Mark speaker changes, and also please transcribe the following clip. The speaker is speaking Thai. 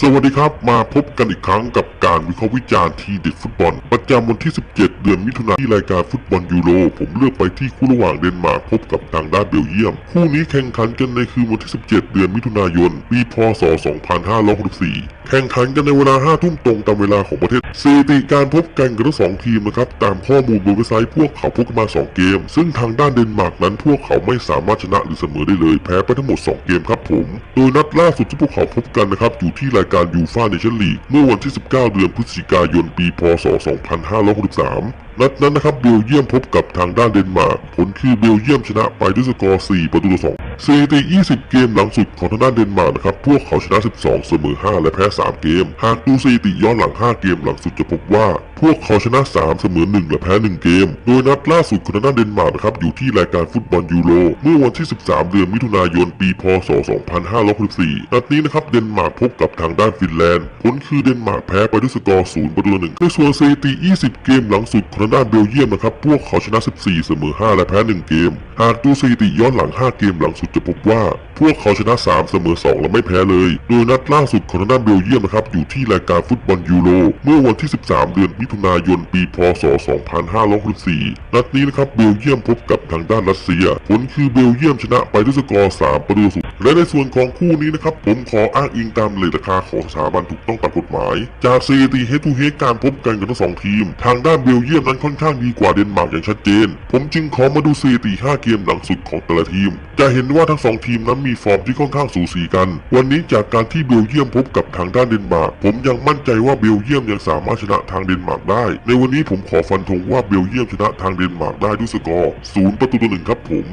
Speaker 1: สวัสดีครับ มาพบกันอีกครั้งกับการวิเคราะห์วิจารณ์ทีเด็ดฟุตบอล ประจำวันที่ 17 เดือนมิถุนายนที่รายการฟุตบอลยูโร ผมเลือกไปที่คู่ระหว่างเดนมาร์กพบกับทางด้านเบลเยียม คู่นี้แข่งขันกันในคืนวันที่ 17 เดือนมิถุนายนปีพศ 2564แข่งขันกันในเวลา5ทุ่มตรงตามเวลาของประเทศสถิติการพบกันของทั้งสองทีมนะครับตามข้อมูลบนเว็บไซต์พวกเขาพบกันมา 2 เกม ซึ่งทางด้านเดนมาร์กนั้นพวกเขาไม่สามารถชนะหรือเสมอได้เลยแพ้ไปทั้งหมด 2 เกมครับผม โดยนัดล่าสุดที่พวกเขาพบกันนะครับอยู่ที่รายการยูฟ่าเนชั่นลีกเมื่อวันที่ 19 เดือนพฤศจิกายนปี พศ 2563นัดนั้นนะครับเบลเยียมพบกับทางด้านเดนมาร์กผลคือเบลเยียมชนะไปด้วยสกอร์ 4 ประตูต่อ2 สถิติ 20 เกมหลังสุดของทางด้านเดนมาร์กนะครับ พวกเขาชนะ 12 เสมอ 5 และแพ้ 3 เกม หากดูสถิติย้อนหลัง 5 เกมหลังสุดจะพบว่า พวกเขาชนะ 3 เสมอ 1 และแพ้ 1 เกม โดยนัดล่าสุดของทางด้านเดนมาร์กนะครับ อยู่ที่รายการฟุตบอลยูโร เมื่อวันที่ 13 เดือนมิถุนายน ปี พศ 2564นัดนี้นะครับ เดนมาร์กพบกับทางด้านฟินแลนด์ ผลคือเดนมาร์กแพ้ไปด้วยสกอร์ 0 ประตูต่อ1ในส่วนสถิติ 20 เกมหลังสุดของทางด้านเบลเยียมนะครับ พวกเขาชนะ 14 เสมอ 5 และแพ้ 1 เกม หากดูสถิติย้อนหลัง 5 เกมหลังสุดจะพบว่า พวกเขาชนะ 3 เสมอ 2 และไม่แพ้เลย โดยนัดล่าสุดของทางด้านเบลเยียมนะครับ อยู่ที่รายการฟุตบอลยูโร เมื่อวันที่ 13 เดือนมิถุนายน ปี พศ 2564 นัดนี้นะครับ เบลเยียมพบกับทางด้านรัสเซีย ผลคือเบลเยียมชนะไปด้วยสกอร์ 3 ประตูศูนย์และในส่วนของคู่นี้นะครับผมขออ้างอิงตามเลทราคาของสถาบันถูกต้องตามกฎหมาย จากสถิติเฮทูเฮการพบกันของทั้งสองทีม ทางด้านเบลเยียมนั้นค่อนข้างดีกว่าเดนมาร์กอย่างชัดเจน ผมจึงขอมาดูสถิติ5เกมหลังสุดของแต่ละทีม จะเห็นว่าทั้งสองทีมนั้นมีฟอร์มที่ค่อนข้างสูสีกัน วันนี้จากการที่เบลเยียมพบกับทางด้านเดนมาร์กผมยังมั่นใจว่าเบลเยียมยังสามารถชนะทางเดนมาร์กได้ ในวันนี้ผมขอฟันธงว่าเบลเยียมชนะทางเดนมาร์กได้ด้วยสกอร์0ประตูต่อหนึ่งครับผม